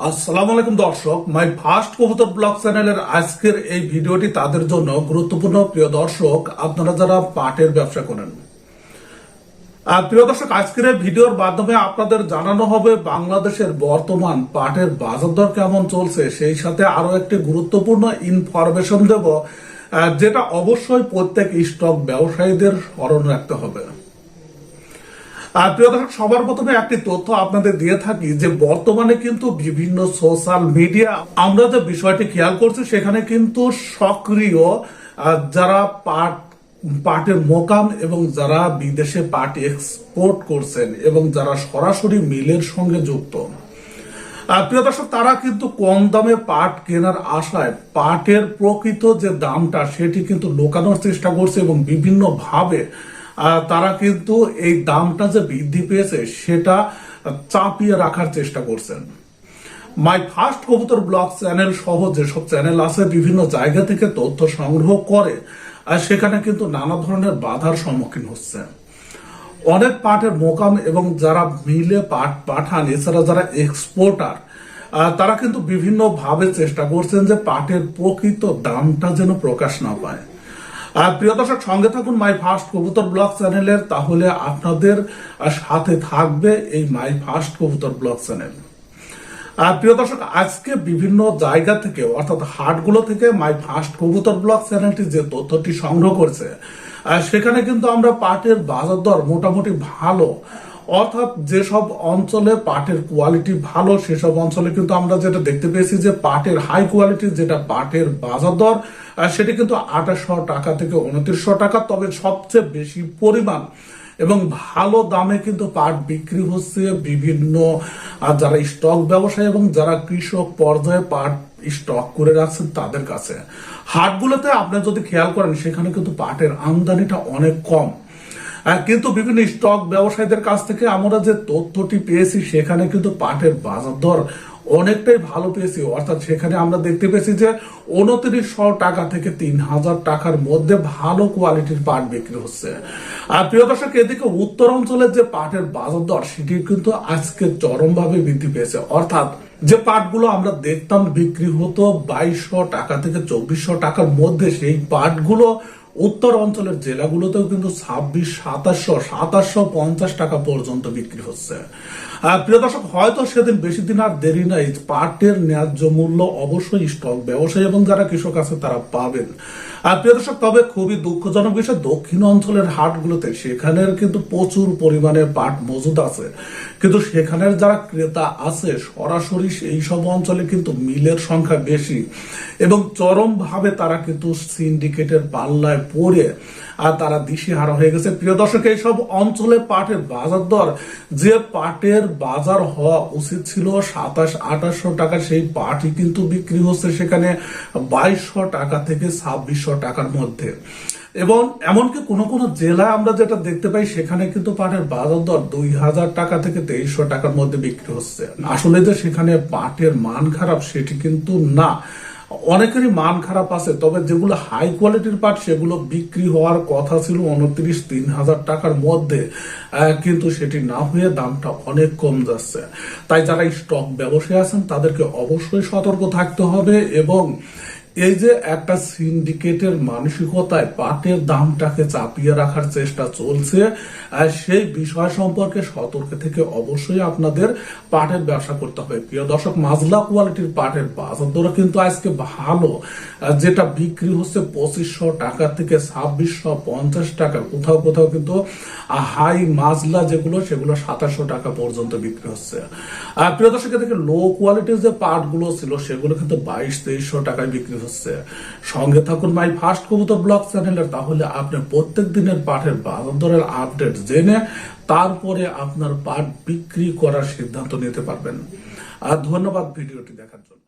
আসসালামু আলাইকুম দর্শক, মাই ফার্স্ট কবুতর ব্লগ চ্যানেলের আজকের এই ভিডিওটি তাদের জন্য গুরুত্বপূর্ণ। প্রিয় দর্শক, আপনারা যারা পাটের ব্যবসা করেন প্রিয় দর্শক, আজকের এই ভিডিওর মাধ্যমে আপনাদের জানানো হবে বাংলাদেশের বর্তমান পাটের বাজার দর কেমন চলছে, সেই সাথে আরও একটি গুরুত্বপূর্ণ ইনফরমেশন দেব যেটা অবশ্যই প্রত্যেক স্টক ব্যবসায়ীদের স্মরণ রাখতে হবে। প্রিয় দর্শক, সবার প্রথমে একটি তথ্য আপনাদের দিয়ে থাকি যে বর্তমানে কিন্তু বিভিন্ন সোশ্যাল মিডিয়া আমরা যে বিষয়টি খেয়াল করছি সেখানে কিন্তু সক্রিয় যারা পাট, পাটের মোকাম এবং যারা বিদেশে পাট এক্সপোর্ট করছেন এবং যারা সরাসরি মিলের সঙ্গে যুক্ত। প্রিয় দর্শক, তারা কিন্তু কম দামে পাট কেনার আশায় পাটের প্রকৃত যে দামটা সেটি কিন্তু লোকানোর চেষ্টা করছে এবং বিভিন্ন ভাবে তারা কিন্তু এই দামটা যে বৃদ্ধি পেয়েছে, সেটা চাপিয়ে রাখার চেষ্টা করছেন। মাই ফার্স্ট কবুতর ব্লগ চ্যানেল সহ যেসব চ্যানেল আছে, বিভিন্ন জায়গা থেকে তথ্য সংগ্রহ করে, আর সেখানে কিন্তু নানা ধরনের বাধার সম্মুখীন হচ্ছে। অনেক পাটের মোকাম এবং যারা মিলে পাট পাঠান, এছাড়া যারা এক্সপোর্টার তারা কিন্তু বিভিন্ন ভাবে চেষ্টা করছেন যে পাটের প্রকৃত দামটা যেন প্রকাশ না পায়। প্রিয় দর্শক, সঙ্গে থাকুন মাই ফার্স্ট কবুতর ব্লগ চ্যানেলের, তাহলে আপনাদের সাথে থাকবে এই মাই ফার্স্ট কবুতর ব্লগ চ্যানেল। আর প্রিয় দর্শক, আজকে বিভিন্ন জায়গা থেকে, অর্থাৎ হাটগুলো থেকে মাই ফার্স্ট কবুতর ব্লগ চ্যানেলটি যে তথ্যটি সংগ্রহ করছে সেখানে কিন্তু আমরা পাটের বাজার দর মোটামুটি ভালো অর্থাৎ যেসব অঞ্চলে পাটের কোয়ালিটি ভালো, সেসব অঞ্চলে কিন্তু আমরা যেটা দেখতে পেয়েছি যে পাটের হাই কোয়ালিটি যেটা পাটের বাজার দর সেটি কিন্তু আঠাশশো টাকা থেকে উনত্রিশশো টাকা, তবে সবচেয়ে বেশি পরিমাণ এবং ভালো দামে কিন্তু পাট বিক্রি হচ্ছে বিভিন্ন যারা স্টক ব্যবসায়ী এবং যারা কৃষক পর্যায়ে পাট স্টক করে রাখছেন তাদের কাছে। হাটগুলোতে আপনি যদি খেয়াল করেন, সেখানে কিন্তু পাটের আমদানিটা অনেক কম। কিন্তু বিভিন্ন স্টক ব্যবসায়ীদের কাছ থেকে আমরা যে তথ্যটি পেয়েছি, সেখানে কিন্তু পাটের বাজার দর অনেকটাই ভালো পেয়েছি। অর্থাৎ সেখানে আমরা দেখতে পেয়েছি যে উনত্রিশশো টাকা থেকে তিন হাজার টাকার মধ্যে ভালো কোয়ালিটির পাট বিক্রি হচ্ছে। আর প্রিয় দর্শক, এদিকে উত্তর অঞ্চলের যে পাটের বাজার দর, সেটি কিন্তু আজকে চরমভাবে বৃদ্ধি পেয়েছে। অর্থাৎ যে পাটগুলো আমরা দেখতাম বিক্রি হতো বাইশশো টাকা থেকে চব্বিশশো টাকার মধ্যে, সেই পাটগুলো উত্তর অঞ্চলের জেলাগুলোতেও কিন্তু ছাব্বিশ, সাতাশশো সাতাশশো পঞ্চাশ টাকা পর্যন্ত বিক্রি হচ্ছে। প্রিয় দর্শক, হয়তো সেদিন বেশি দিন আর দেরি নাই। পাটের ন্যায্য মূল্য অবশ্যই স্টক ব্যবসায়ী এবং যারা কৃষক আছে তারা পাবেন। প্রিয় দর্শক, তবে খুবই দুঃখজনক বিষয়, দক্ষিণ অঞ্চলের হাটগুলোতে সেখানের কিন্তু প্রচুর পরিমাণে পাট মজুদ আছে। কিন্তু সেখানের যারা ক্রেতা আছে, সরাসরি সেই সব অঞ্চলে কিন্তু মিলের সংখ্যা বেশি এবং চরমভাবে তারা কিন্তু সিন্ডিকেটের পাল্লায় পড়ে আর তারা দিশেহারা হয়ে গেছে। প্রিয় দর্শক, এইসব অঞ্চলে পাটের বাজার দর, যে পাটের বাজার হওয়া উচিত ছিল সাতাশ, আঠাশশো টাকা, সেই পাটই কিন্তু বিক্রি হচ্ছে সেখানে বাইশশো টাকা থেকে ছাব্বিশশো টাকার মধ্যে। এবং এমনকি কোনো কোনো জেলায় আমরা যেটা দেখতে পাই, সেখানে কিন্তু পাটের বাজার দর দুই হাজার টাকা থেকে তেইশশো টাকার মধ্যে বিক্রি হচ্ছে। আসলে যে সেখানে পাটের মান খারাপ, সেটি কিন্তু না। অনেকেরই মান খারাপ আছে, তবে যেগুলো হাই কোয়ালিটির পাট সেগুলো বিক্রি হওয়ার কথা ছিল উনত্রিশ, তিন হাজার টাকার মধ্যে। কিন্তু সেটি না হয়ে দামটা অনেক কম যাচ্ছে। তাই যারা স্টক ব্যবসায়ী আছেন, তাদেরকে অবশ্যই সতর্ক থাকতে হবে এবং এই যে একটা সিন্ডিকেটের মানসিকতায় পাটের দামটাকে চাপিয়ে রাখার চেষ্টা চলছে, আর সেই বিষয় সম্পর্কে সতর্ক থেকে অবশ্যই আপনাদের পাটের ব্যবসা করতে হবে। প্রিয় দর্শক, মাজলা কোয়ালিটির পাটের বাজার দর কিন্তু আজকে ভালো। যেটা বিক্রি হচ্ছে পঁচিশশো টাকা থেকে ছাব্বিশশো পঞ্চাশ টাকা। কোথাও কোথাও কিন্তু হাই মাজলা যেগুলো, সেগুলো সাতাশশো টাকা পর্যন্ত বিক্রি হচ্ছে। আর প্রিয় দর্শক থেকে লো কোয়ালিটির যে পাটগুলো ছিল, সেগুলো কিন্তু বাইশ তেইশশো টাকায় বিক্রি হচ্ছে। সঙ্গে থাকুন মাই ফার্স্ট কবুতর ব্লগ চ্যানেলের তাহলে আপনার প্রত্যেক দিনের পাঠের বাজার দরের আপডেট জেনে তারপরে আপনার পাঠ বিক্রি করার সিদ্ধান্ত নিতে পারবেন। আর ধন্যবাদ ভিডিওটি দেখার জন্য।